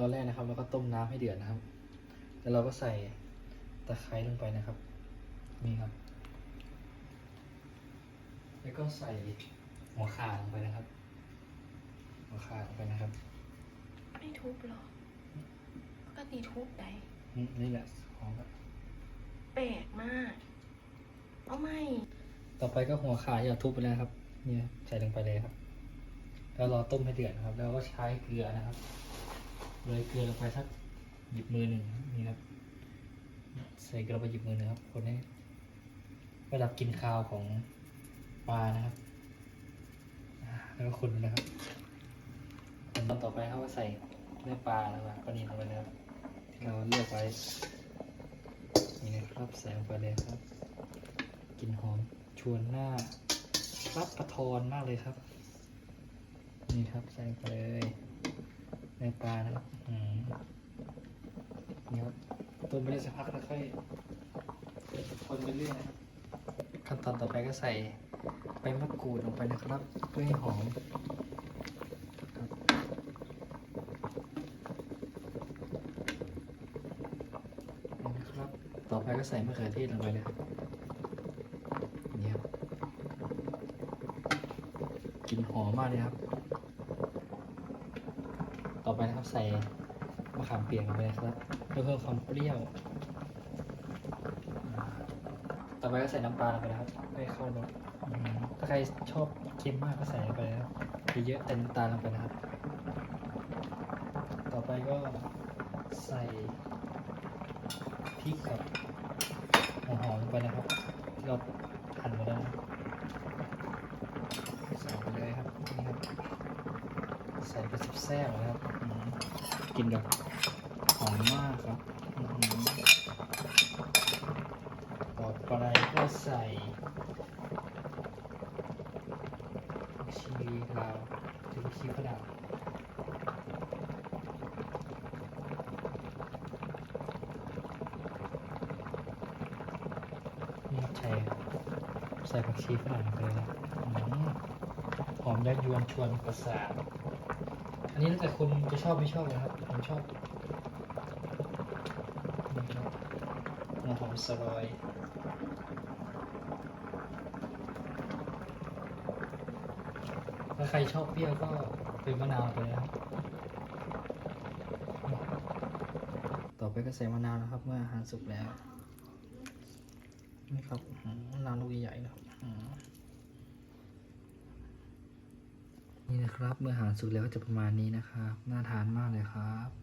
ตอนแรกนะครับเราก็ต้มน้ำให้เดือดนะครับ แล้วเราก็ใส่ตะไคร้ลงไปนะครับ นี่ครับ แล้วก็ใส่หัวข่าลงไปนะครับ หัวข่าลงไปนะครับ ไม่ทุบหรอปกติทุบได้อืมนี่แหละหอมครับแปลกมากเอาไม่ ต่อไปก็หัวข่าที่เราทุบไปแล้วนะครับเนี่ยใส่ลงไปเลยครับ แล้วรอต้มให้เดือดนะครับ แล้วก็ใช้เกลือนะครับ โรยเกลือลงไปสักหยิบมือหนึ่งนี่ครับ ใส่เกลือไปหยิบมือหนึ่งครับ คนให้ระดับกลินคาวของปลานะครับแล้วก็คนนะครับขั้นตอนต่อไปเขาก็ใส่เนื้อปลานะครับปลานิลลงไปนะครับที่เราเลือกไว้นี่นะครับใส่ลงไปเลยครับกลิ่นหอมชวนหน้ารับประทอนมากเลยครับ นี่ครับใส่ลงไปเลย ในปลานะครับอืมนี่ครับต้มไปได้สักพักแล้วค่อยคนไปเรื่อยนะครับขั้นตอนต่อไปก็ใส่ใบมะกรูดลงไปนะครับ เพื่อให้หอมนะครับ ต่อไปก็ใส่มะเขือเทศลงไปเลยครับนี่ครับกลิ่นหอมมากเลยครับ ต่อไปนะครับใส่มะขามเปียกลงไปนะครับเพื่อเพิ่มความเปรี้ยว ต่อไปก็ใส่น้ำปลาลงไปนะครับให้เข้ารสถ้าใครชอบเค็มมากก็ใส่ไปนะครับเยอะแต่น้ำตาลลงไปนะครับ ต่อไปก็ใส่พริกกับหัวหอมลงไปนะครับที่เราหั่นมาแล้วนะครับใส่ไปเลยครับนี่ครับ ใส่ไปแซ่บๆเลยครับอืมกลินแบบหอมมากครับอื้อหือต่อไปก็ใส่ชีลาวหรือชีฝรั่งนี่ครับใส่ใส่ผักชีฝรั่งไปเลยนะอื้อหือหอมยักยวนชวนประสาทอั นนี้แล้วแต่คุณจะชอบไม่ชอบนะครับผมชอบนี่ครับหัวหอมสลอยถ้าใครชอบเปรี้ยวก็เป็นมะนาวไปนะครับต่อไปก็ใส่มะนาวนะครับ เมื่ออาหารสุกแล้วนี่ครับมะนาวลูกใหญ่นะครับอื้อหือ นี่นะครับ เมื่อหารสุกแล้วจะประมาณนี้นะครับ น่าทานมากเลยครับ